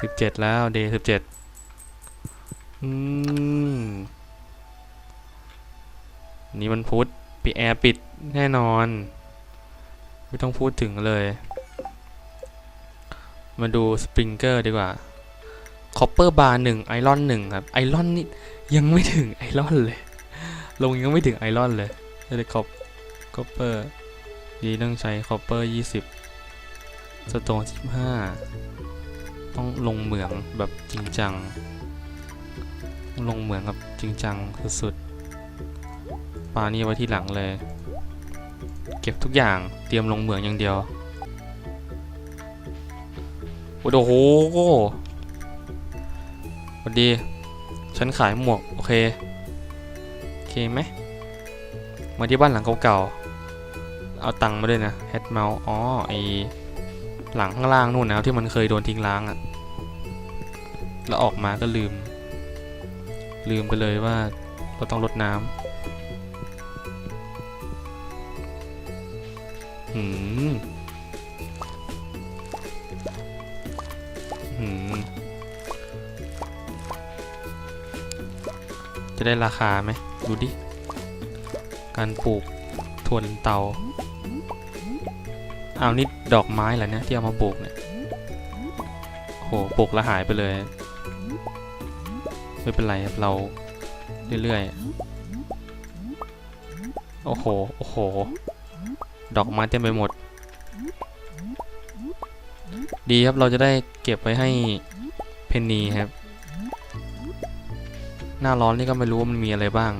สิบเจ็ดแล้วเดย์สิบเจ็ดอืม นี่มันพุธปีแอร์ปิดแน่นอน ไม่ต้องพูดถึงเลย มาดูสปริงเกอร์ดีกว่าคอปเปอร์บาร์หนึ่งไอรอนหนึ่งครับไอรอนนี่ยังไม่ถึงไอรอนเลย ลงยังไม่ถึงไอรอนเลยเลยคอปคอปเปอร์ดีต้องใช้คอปเปอร์ยี่สิบสโตนสิบห้า ต้องลงเหมืองแบบจริงจัง ลงเหมืองแบบจริงจังสุดๆปลานี่ไว้ที่หลังเลย เก็บทุกอย่างเตรียมลงเหมืองอย่างเดียวโอ้โหสวัสดี ฉันขายหมวก โอเค โอเคไหม มาที่บ้านหลังเก่าๆ เอาตังค์มาด้วยนะ แฮดเมาส์อ๋อ ไอ หลังข้างล่างนู่นนะที่มันเคยโดนทิ้งล้างอะ่ะ แล้วออกมาก็ลืม ลืมไปเลยว่าเราต้องรดน้ำหืมหืมจะได้ราคาไหมดูดิ การปลูกถั่วนเตา เอานี่ดอกไม้เหรอเนี่ยที่เอามาปลูกเนี่ยโหปลูกแล้วหายไปเลย ไม่เป็นไรครับเราเรื่อยๆ โอ้โห โอ้โห ดอกไม้เต็มไปหมด ดีครับเราจะได้เก็บไว้ให้เพนนีครับ หน้าร้อนนี่ก็ไม่รู้ว่ามันมีอะไรบ้าง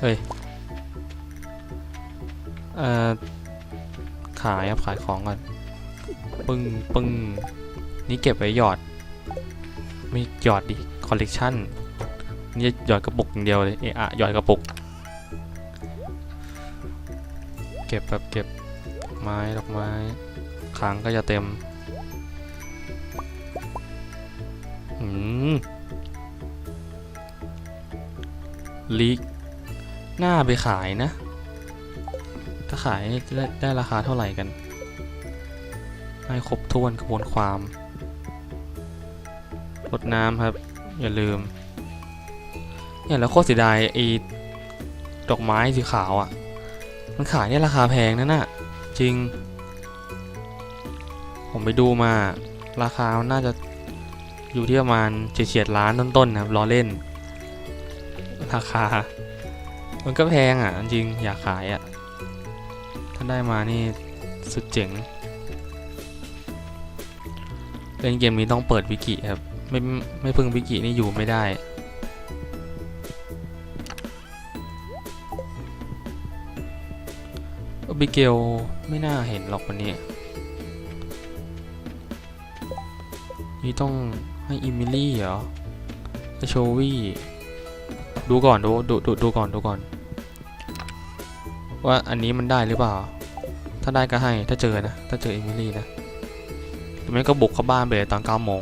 เฮ้ย เอ่อขายครับขายของก่อน ปึ้งปึ้งนี่เก็บไว้หยอด ไม่หยอดดิคอลเลกชันนี่จะหยอดกระปุกอย่างเดียวเลยเอะอะหยอดกระปุก เก็บแบบเก็บไม้ดอกไม้ค้างก็จะเต็มอืมลีกหน้าไปขายนะ ถ้าขายได้ได้ราคาเท่าไหร่กัน ให้ครบถ้วนกระบวนความรดน้ำครับ อย่าลืม เนี่ยแล้วโคตรเสียดายไอ้ดอกไม้สีขาวอะ่ะ มันขายได้ราคาแพงนั่นน่ะ จริง ผมไปดูมา ราคาน่าจะอยู่ที่ประมาณเฉียดๆล้านต้นๆนะครับล้อเล่น ราคา มันก็แพงอะ จริงอยากขายอะ ได้มานี่สุดเจ๋ง เล่นเกมนี้ต้องเปิดวิกิครับ ไม่ไม่พึ่งวิกินี่อยู่ไม่ได้อบิเกลไม่น่าเห็นหรอกวันนี้ นี่ต้องให้อิมิลี่เหรอให้โชวี่ดูก่อนดูดูดูดูก่อนดูก่อน ว่าอันนี้มันได้หรือเปล่า ถ้าได้ก็ให้ ถ้าเจอนะ ถ้าเจอเอมิลี่นะหรือไม่ก็บุกเข้าบ้านไปเลยตอนเก้าโมง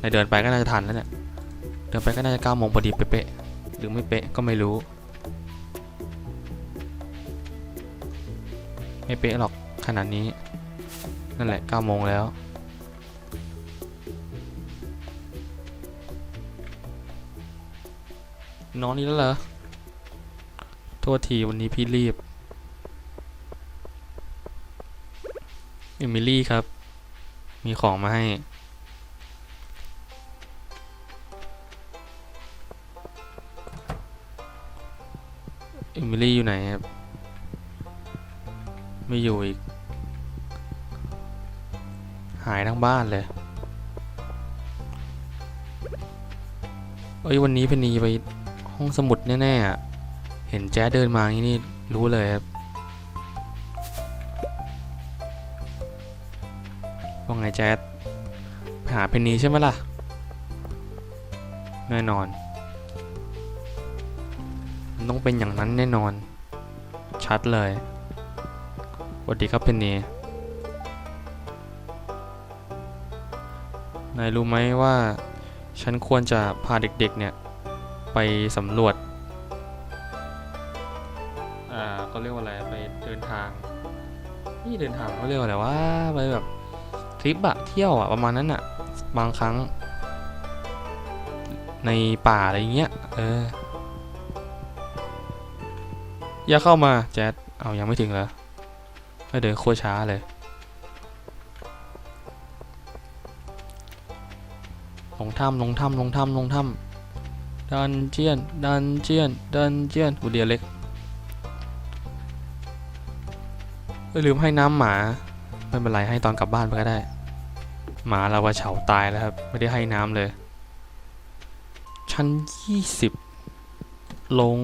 ในเดินไปก็น่าจะทันแล้วเนี่ย เดินไปก็น่าจะเก้าโมงพอดีเป๊ะๆหรือไม่เป๊ะก็ไม่รู้ ไม่เป๊ะหรอกขนาดนี้ นั่นแหละ9โมงแล้วนอนนี่แล้วเหรอ โทษทีวันนี้พี่รีบ อมิลี่ครับ มีของมาให้ เอมิลี่อยู่ไหนครับ ไม่อยู่อีก หายทั้งบ้านเลย เอ้ย วันนี้เพนนีไปห้องสมุดแน่ๆอะเห็นแจ๊ดเดินมานี่นี่รู้เลยครับ แจ๊ดไปหาเพนนีใช่ไหมล่ะ แน่นอน มันต้องเป็นอย่างนั้นแน่นอน ชัดเลยสวัสดีครับเพนนีนายรู้ไหมว่า ฉันควรจะพาเด็กๆเนี่ย ไปสำรวจ อ่าก็เรียกว่าอะไร ไปเดินทาง นี่เดินทางเขาเรียกว่าอะไรว่าไปแบบ ริปอะเที่ยวอะประมาณนั้นอะบางครั้ง ในป่าอะไรเงี้ยเอออย่าเข้ามาแจ๊ดเอายังไม่ถึงเหรอไม่เดินโคตรช้าเลยลงถ้ำลงถ้ำลงถ้ำลงถ้ำดันเจียนดันเจียนดันเจียนอุเดียเล็กลืมให้น้ำหมา ไม่เป็นไรให้ตอนกลับบ้านไปก็ได้ หมาเราว่าเฉาตายแล้วครับ ไม่ได้ให้น้ำเลย ชั้นยี่สิบลง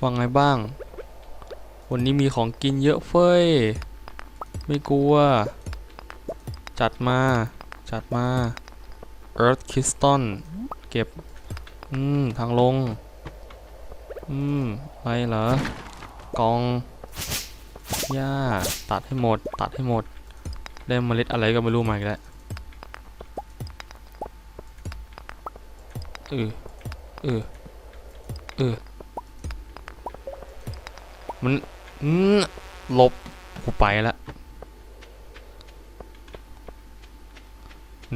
ว่าไงบ้าง วันนี้มีของกินเยอะเฟ้ย ไม่กลัว จัดมา จัดมา Earth Crystal เก็บ อืม ทางลง อืมอะไรเหรอกองหญ้าตัดให้หมด ตัดให้หมด ได้เมล็ดอะไรก็ไม่รู้มาอีกแล้วเออเออเออมันอืมหลบกูไปละ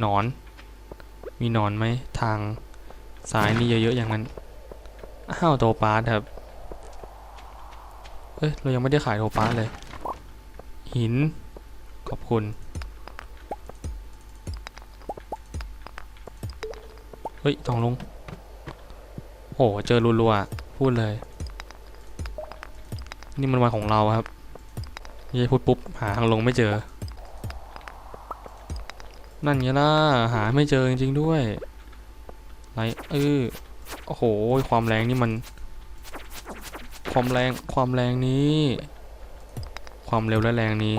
นอน มีนอนไหมทางซ้ายนี่เยอะๆอย่างนั้น อ้าวโทปาสครับ เอ้ย เรายังไม่ได้ขายโทปาสเลย หิน ขอบคุณ ฮ้ยทองลงโอ้เจอรัวๆพูดเลย นี่มันวันของเราครับไม่ใช่พูดปุ๊บ หาทางลงไม่เจอ นั่นไงล่ะ หาไม่เจอจริงๆด้วยไรเออโอ้โห ความแรงนี่มัน ความแรง ความแรงนี้ ความเร็วและแรงนี้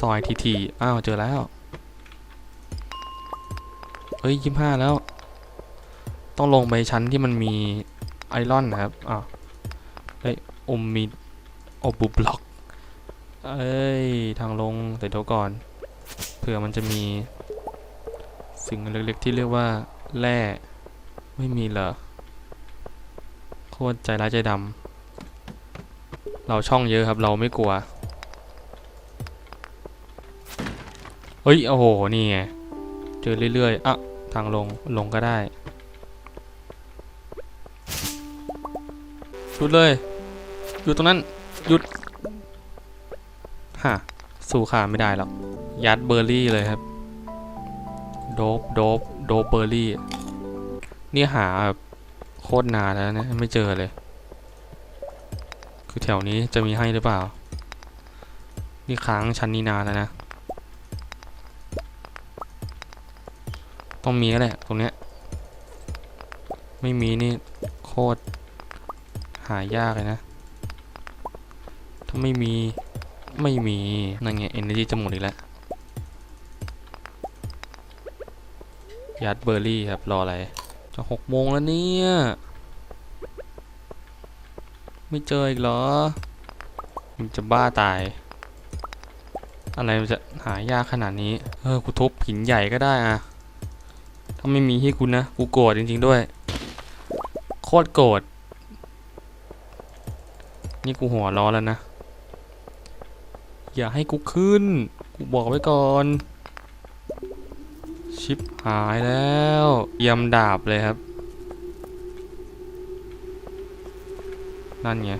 ซอยทีทีอ้าว เจอแล้ว เฮ้ยยี่ห้าแล้ว ต้องลงไปชั้นที่มันมีไอรอนนะครับอ้าวเฮ้ยอมมีโอบุบล็อก เอ้ย ทางลงแต่เดี๋ยวก่อน เผื่อมันจะมี สิ่งเล็กๆที่เรียกว่าแร่ไม่มีเหรอโคตรใจร้ายใจดำเราช่องเยอะครับเราไม่กลัว เฮ้ย โอ้โห นี่ไง เจอเรื่อยๆอะทางลงลงก็ได้หยุดเลยหยุดตรงนั้นหยุดฮะสู่ขาไม่ได้หรอกยัดเบอร์รี่เลยครับโดบโดบโดบเบอร์รี่นี่หาแบบโคตรนานแล้วนะไม่เจอเลย คือแถวนี้จะมีให้หรือเปล่า นี่ค้างชั้นนี้นานแล้วนะ ต้องมีแล้วแหละตรงเนี้ย ไม่มีนี่โคตรหายากเลยนะ ถ้าไม่มีไม่มีนั่นไง energy จะหมดอีกแล้วยัดเบอร์รี่ครับ รออะไร จะหกโมงแล้วเนี่ย ไม่เจออีกเหรอ มันจะบ้าตาย อะไรมันจะหายากขนาดนี้ เออกูทุบหินใหญ่ก็ได้อะ ถ้าไม่มีให้กูนะ กูโกรธจริง ๆ ด้วย โคตรโกรธ นี่กูหัวร้อนแล้วนะ อย่าให้กูขึ้น กูบอกไว้ก่อน ชิปหายแล้วยำดาบเลยครับ นั่นไง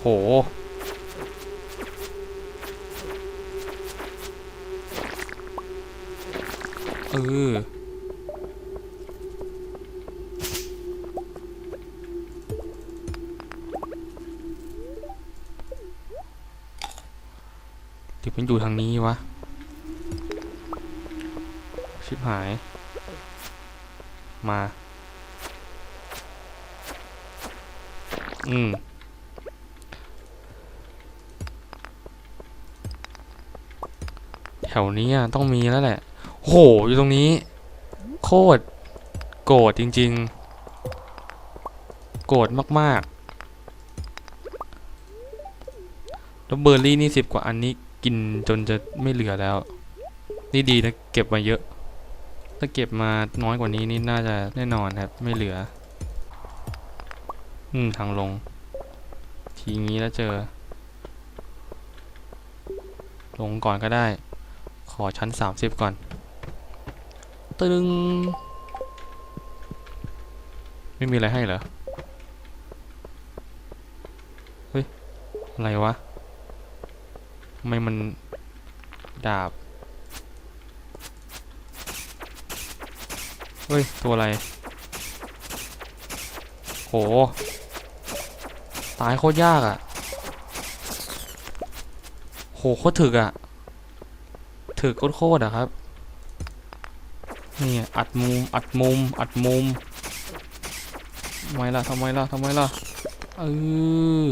โห เออเดี๋ยวมันอยู่ทางนี้วะ ชิบหาย มา อืมแถวนี้อะต้องมีแล้วแหละ โห อยู่ตรงนี้ โคตร โกรธจริง ๆ โกรธมากๆแล้วเบอร์รี่นี่สิบกว่าอันนี้กินจนจะไม่เหลือแล้ว นี่ดีนะเก็บมาเยอะ ถ้าเก็บมาน้อยกว่านี้นี่น่าจะแน่นอนครับ ไม่เหลือ อืม ทางลง ทีงี้แล้วเจอ ลงก่อนก็ได้ ขอชั้นสามสิบก่อน ตึง ไม่มีอะไรให้เหรอ เฮ้ย อะไรวะทำไมมันดาบ เฮ้ย ตัวอะไร โห ตายโคตรยากอะ่ะ โห โคตรถึกอะ่ะ ถึกโคตรๆอะครับ นี่อัดมุม อัดมุม อัดมุมทำไมล่ะทำไมล่ะทำไมล่ะเออ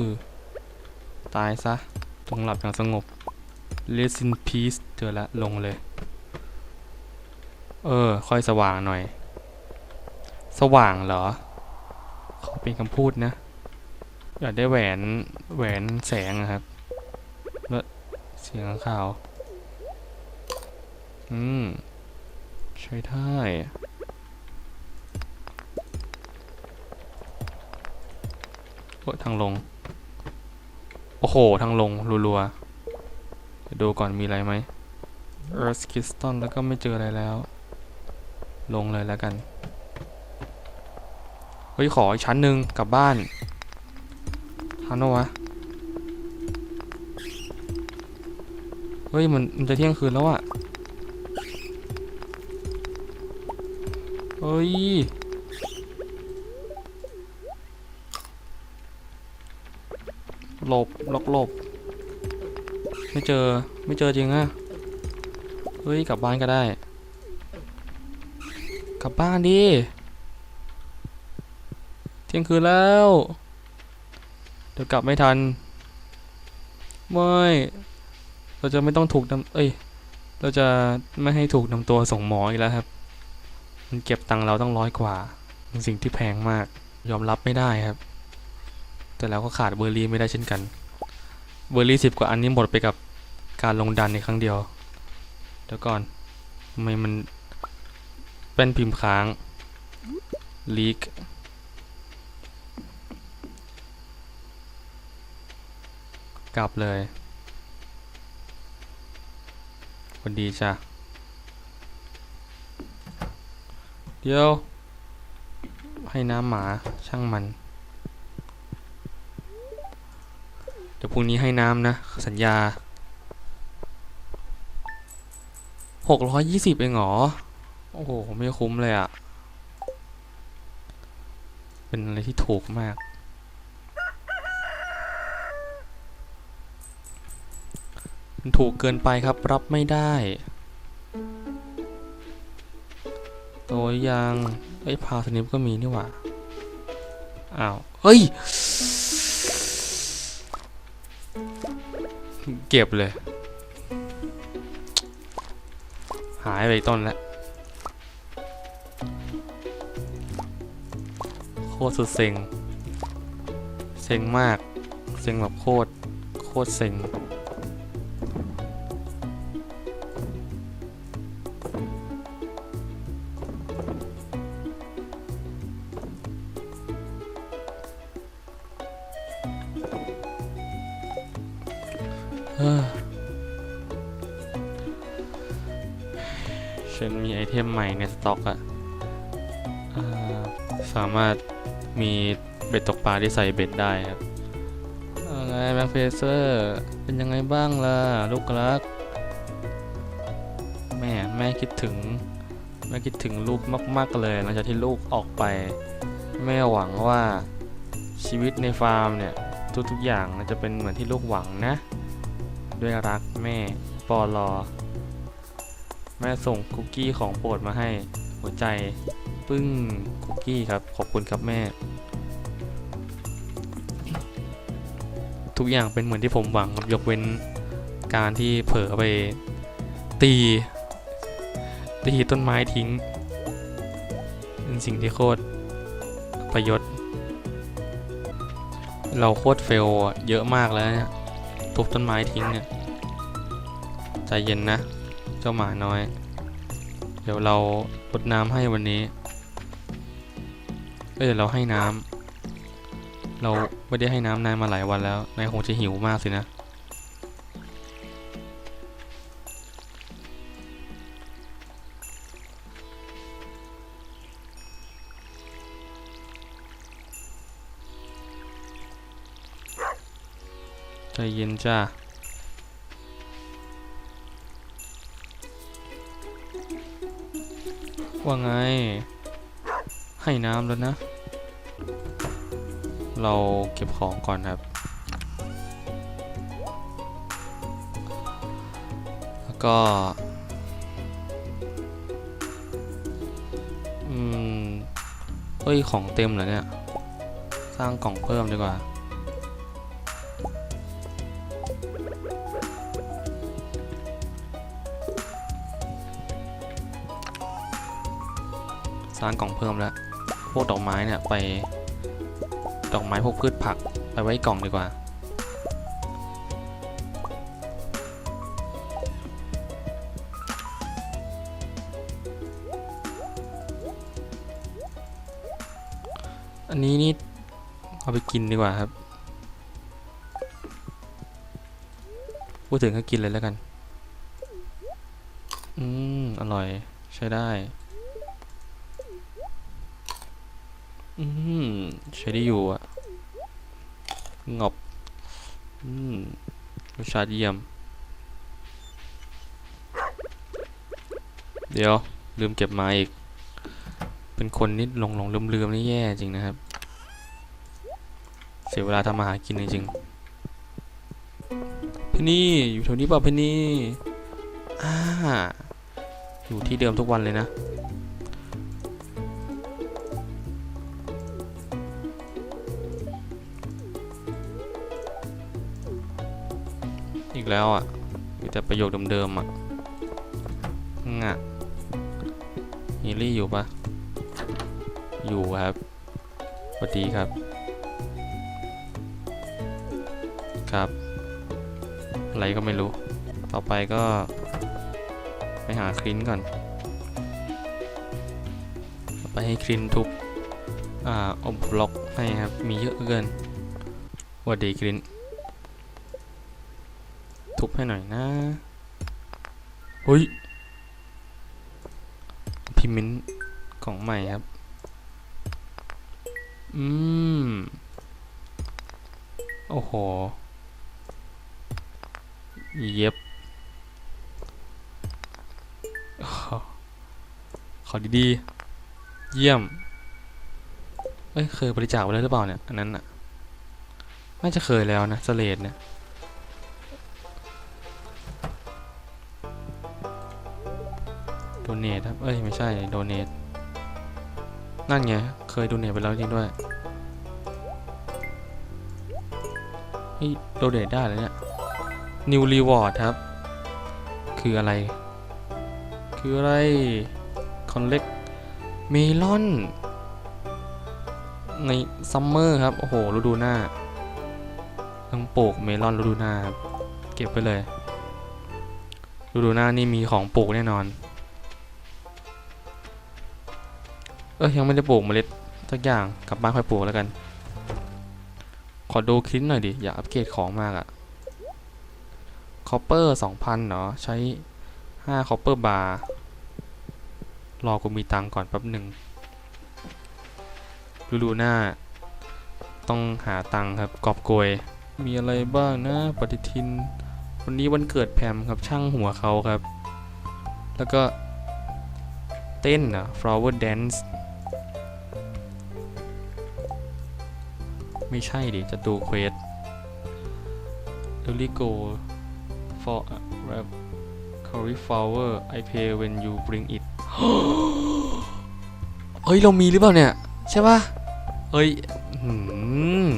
ตายซะจงหลับอย่างสงบ Rest in peace เจอละลงเลย เออ ค่อยสว่างหน่อย สว่างเหรอ ขอเป็นคำพูดนะ อยากได้แหวนแหวนแสงอะครับแล้วเสียงข่าว อืม ใช้ได้โอ้ทางลง โอ้โห ทางลง รัวๆดูก่อนมีอะไรไหม Earth Crystal แล้วก็ไม่เจออะไรแล้ว ลงเลยแล้วกัน เฮ้ย ขออีกชั้นหนึ่งกลับบ้านทันปะวะ เฮ้ย มันมันจะเที่ยงคืนแล้วอะ ฮ้ย หลบหลบหลบ ไม่เจอ ไม่เจอจริงอะเฮ้ย กลับบ้านก็ได้ กลับบ้านดิ เที่ยงคืนแล้ว เดี๋ยวกลับไม่ทัน ไม่ เราจะไม่ต้องถูกนำเอ้ย เราจะไม่ให้ถูกนำตัวส่งหมออีกแล้วครับ มันเก็บตังค์เราต้องร้อยกว่าเป็นสิ่งที่แพงมาก ยอมรับไม่ได้ครับ แต่แล้วก็ขาดเบอร์รี่ไม่ได้เช่นกัน เบอร์รี่สิบกว่าอันนี้หมดไปกับการลงดันในครั้งเดียวเดี๋ยวก่อนทำไมมันเป็นพิมพ์ค้างลีกกลับเลยคนดีจ้ะ เดี๋ยว ให้น้ำหมาช่างมัน เดี๋ยวพรุ่งนี้ให้น้ำนะ สัญญาหกร้อยยี่สิบเองเหรอ โอ้โห ไม่คุ้มเลยอะ่ะเป็นอะไรที่ถูกมาก มันถูกเกินไปครับรับไม่ได้ ตัวอยางไอ้พาสนิปก็มีนี่หว่า อ้าว เฮ้ย เก็บเลย หายไปต้นแล้วโคตรสุดเซ็ง เซ็งมาก เซ็งแบบโคตร โคตรเซ็ง ฉันมีไอเทมใหม่ในสต็อกอะสามารถมีเบ็ดตกปลาที่ใส่เบ็ดได้ครับอาไงแม็กเฟเซอร์ เป็นยังไงบ้างล่ะ ลูกรัก แม่ แม่คิดถึง แม่คิดถึงลูกมาก ๆ เลย หลังจากที่ลูกออกไป แม่หวังว่าชีวิตในฟาร์มเนี่ย ทุก ๆ อย่างจะเป็นเหมือนที่ลูกหวังนะ ด้วยรักแม่ปอลอ แม่ส่งคุกกี้ของโปรดมาให้ หัวใจ ปึ้งคุกกี้ครับ ขอบคุณครับแม่ ทุกอย่างเป็นเหมือนที่ผมหวังครับยกเว้นการที่เผลอไปตี ตีต้นไม้ทิ้ง เป็นสิ่งที่โคตรประยศ เราโคตรเฟลเยอะมากแล้วเนี่ย ทุบต้นไม้ทิ้งเนี่ย ใจเย็นนะ เจ้าหมาน้อย เดี๋ยวเรารดน้ำให้วันนี้เอ้ยเดี๋ยวเราให้น้ำเราไม่ได้ให้น้ำนายมาหลายวันแล้ว นายคงจะหิวมากสินะ เย็นจ้าว่าไง ให้น้ำแล้วนะ เราเก็บของก่อนครับ แล้วก็ อืม เฮ้ย ของเต็มเหรอเนี่ย สร้างกล่องเพิ่มดีกว่า สร้างกล่องเพิ่มแล้ว พวกดอกไม้เนี่ยไป ดอกไม้พวกพืชผักไปไว้กล่องดีกว่า อันนี้นี่เอาไปกินดีกว่าครับ พูดถึงก็กินเลยแล้วกัน อืม อร่อยใช้ได้ อืมใช้ได้อยู่อะงบอืมรสชาติเยี่ยม เดี๋ยว ลืมเก็บมาอีก เป็นคนนิดหลงหลงลืมลืมนี่แย่จริงนะครับ เสียเวลาทำมาหากินจริงๆพี่นี่อยู่แถวนี้เปล่าพี่นี่อ่าอยู่ที่เดิมทุกวันเลยนะ อีกแล้วอะ มีแต่ประโยคเดิมๆอะงะฮิลลี่อยู่ปะอยู่ครับสวัสดีครับ ครับ อะไรก็ไม่รู้ ต่อไปก็ ไปหาคลินก่อน ไปให้คลินทุบอ่า อบบล็อกให้ครับ มีเยอะเกินสวัสดีคลิน ทุบให้หน่อยนะเฮ้ยพิมินท์ของใหม่ครับ อืม โอ้โห เย็บ ขอดีๆ เยี่ยม เอ้ย เคยบริจาคไปแล้วหรือเปล่าเนี่ย อันนั้นอะน่าจะเคยแล้วนะสเลดเนี่ย เนทครับ เอ้ย ไม่ใช่โดเนทนั่นไง เคยโดเนทไปแล้วจริงด้วยเฮ้ยโดเนทได้แล้วเนี่ย New Reward ครับ คืออะไร คืออะไร Collect Melon ในซัมเมอร์ครับ โอ้โห ฤดูหน้าต้องปลูกเมลอนฤดูหน้า เก็บไปเลยฤดูหน้านี่มีของปลูกแน่นอน เอ้ยยังไม่ได้ปลูกเมล็ดสักอย่างกลับบ้านค่อยปลูกแล้วกัน ขอดูคลิปหน่อยดิ อยากอัปเกรดของมากอะคอปเปอร์สองพันเนาะใช้ห้าคอปเปอร์บาร์รอกูมีตังค์ก่อนแป๊บหนึ่งฤดูหน้า ต้องหาตังค์ครับกอบโกย มีอะไรบ้างนะปฏิทิน วันนี้วันเกิดแพมครับช่างหัวเขาครับ แล้วก็เต้นนะ flower dance ไม่ใช่ดิจะดูเควส Lily go for rap cauliflower I pay when you bring it เฮ้ย เรามีหรือเปล่าเนี่ย ใช่ปะเฮ้ยหืม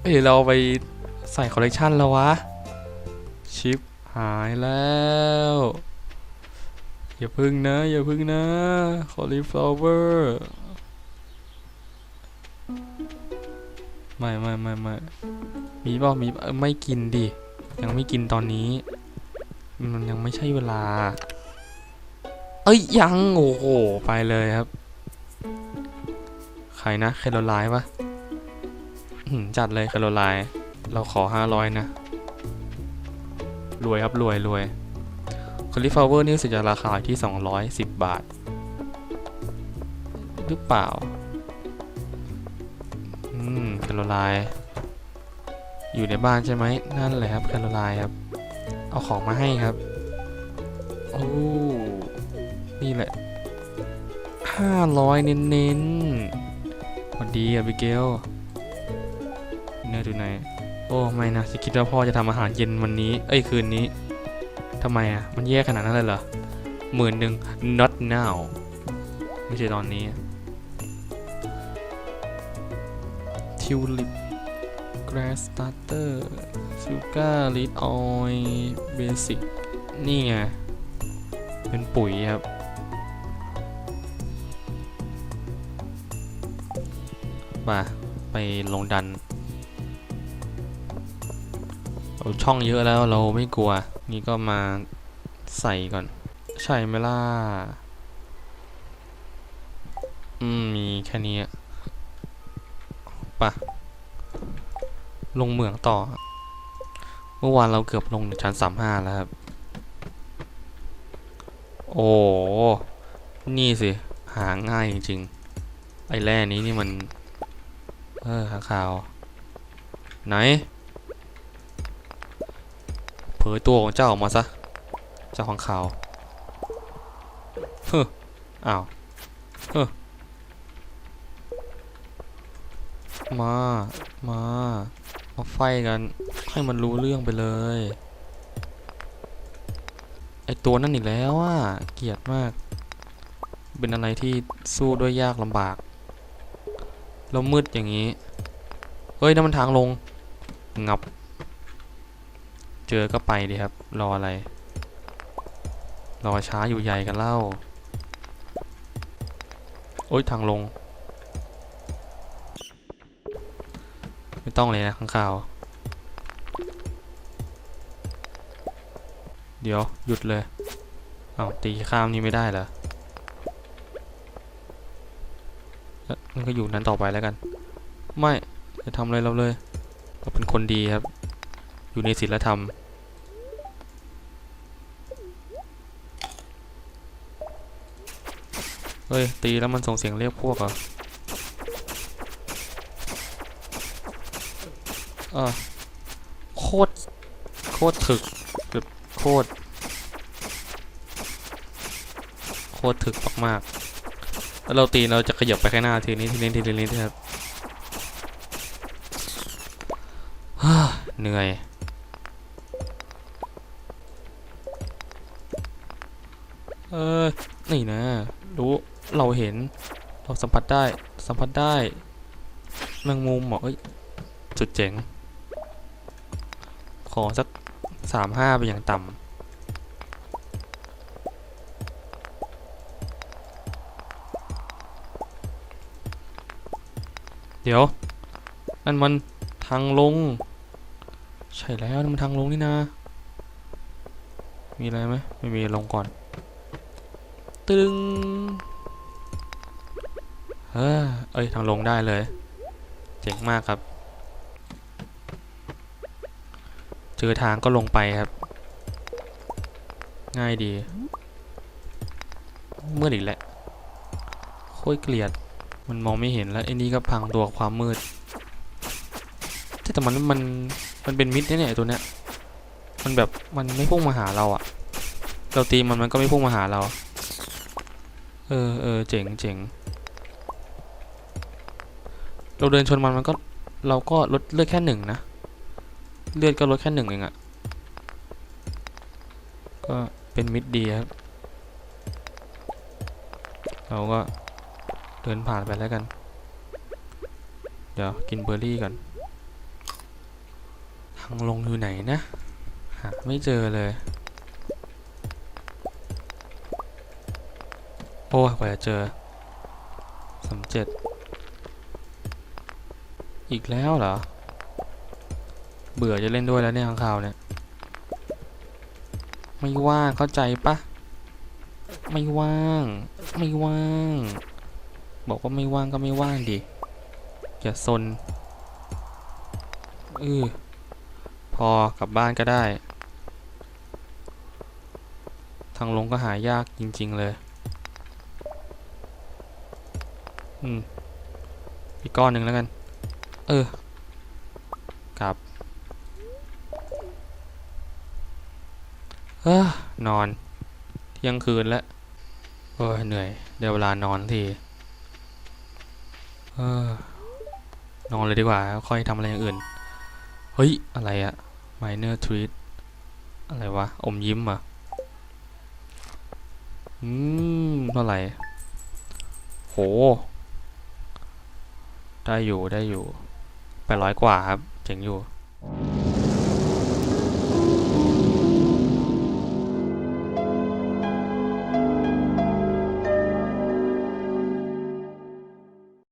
เอ้ยเราไปใส่คอลเลกชันแล้ววะ ชิปหายแล้ว อย่าพึ่งนะ อย่าพึ่งนะ cauliflower ไม่ไม่ไม่ไม่มีเปล่ามีป่าเอ้ยไม่กินดิ ยังไม่กินตอนนี้ มันยังไม่ใช่เวลา เอ้ยยังโอ้โหไปเลยครับ ใครนะแคโรไลน์ปะจัดเลยแคโรไลน์เราขอห้าร้อยนะรวยครับรวยรวยคอลิฟลาเวอร์นี่รู้สึกจะราคาที่ 210 บาท หรือเปล่า แคโรไลน์อยู่ในบ้านใช่ไหมนั่นแหละครับแคโรไลน์ครับ เอาของมาให้ครับโอ้นี่แหละห้าร้อยเน้นๆสวัสดีอะบิเกลเนื้อดูไหนอยโอ้ไม่นะจะคิดว่าพ่อจะทำอาหารเย็นวันนี้ เอ้ยคืนนี้ทำไมอะมันแย่ขนาดนั้นเลยเหรอหมื่นหนึ่ง not now ไม่ใช่ตอนนี้ ทิวลิป grass starter sugar lead oil basic นี่ไง เป็นปุ๋ยครับ มา ไปลงดัน เราช่องเยอะแล้วเราไม่กลัว นี่ก็มาใส่ก่อน ใช่ไหมล่ะ อืม มีแค่นี้ ปะลงเหมืองต่อ เมื่อวานเราเกือบลงชั้นสามห้าแล้วครับ โอ้ นี่สิ หาง่ายจริงๆ ไอ้แร่นี้นี่มัน เออขาขาว ไหน เผยตัวของเจ้าออกมาซะ เจ้าของข่าว เฮ้อ อ้าว เฮ้อ มา มามาไฟกัน ให้มันรู้เรื่องไปเลย ไอตัวนั่นอีกแล้วอะ เกลียดมาก เป็นอะไรที่สู้ด้วยยากลำบาก แล้วมืดอย่างนี้ เฮ้ยนั่นมันทางลง งับ เจอก็ไปดีครับ รออะไร รอช้าอยู่ใหญ่กันเล่า โอ้ยทางลง ไม่ต้องเลยนะข้างข่าว เดี๋ยวหยุดเลย เอาตีข้ามนี้ไม่ได้เหรอมันก็อยู่นั้นต่อไปแล้วกัน ไม่จะทำอะไรเราเลยเราเป็นคนดีครับ อยู่ในศีลธรรม เฮ้ย ตีแล้วมันส่งเสียงเรียกพวกเหรอ เออโคตรโคตรถึกแบบโคตรโคตรถึกมากๆแล้วเราตีเราจะขยับไปข้างหน้าทีนี้ทีนี้ทีนี้ทีนี้ครับฮ่าเหนื่อยเออนี่นะรู้เราเห็นเราสัมผัสได้สัมผัสได้แมงมุมเหรอเอ้ยสุดเจ๋ง ขอสักสามห้าไปอย่างต่ำเดี๋ยว นั่นมันทางลง ใช่แล้วนั่นมันทางลงนี่นะ มีอะไรไหมไม่มีลงก่อน ตึงเฮ้ยทางลงได้เลย เจ๋งมากครับ เจอทางก็ลงไปครับ ง่ายดีมืดอีกแล้วโคตรเกลียด มันมองไม่เห็นแล้วไอ้นี่ก็พังตัวความมืดแต่มันมันมันเป็นมิดเนี่ยตัวเนี้ย มันแบบมันไม่พุ่งมาหาเราอะเราตีมันมันก็ไม่พุ่งมาหาเรา เออเออเจ๋งเจ๋งเราเดินชนมันมันก็เราก็ลดเลือดแค่หนึ่งนะ เลือดก็ลดแค่หนึ่งเองอะก็เป็นมิดดีครับ เราก็เดินผ่านไปแล้วกัน เดี๋ยวกินเบอร์รี่ก่อน ทางลงอยู่ไหนนะ หาไม่เจอเลย โอ้กว่าจะเจอสามเจ็ด อีกแล้วเหรอ เบื่อจะเล่นด้วยแล้วเนี่ยข้างข่าวเนี่ย ไม่ว่างเข้าใจปะไม่ว่าง ไม่ว่าง บอกว่าไม่ว่างก็ไม่ว่างดิอย่าซนเออพอกลับบ้านก็ได้ ทางลงก็หายากจริง ๆ เลย อืมอีกก้อนหนึ่งแล้วกัน เอออกลับ เออนอน เที่ยงคืนแล้วโอ้ยเหนื่อยเดี๋ยวเวลานอนทีเออนอนเลยดีกว่า ค่อยทำอะไรอย่างอื่น เฮ้ย อะไรอะ minor treat อะไรวะ อมยิ้มอะอืม เท่าไหร่ โห ได้อยู่ได้อยู่แปดร้อยกว่าครับเจ๋งอยู่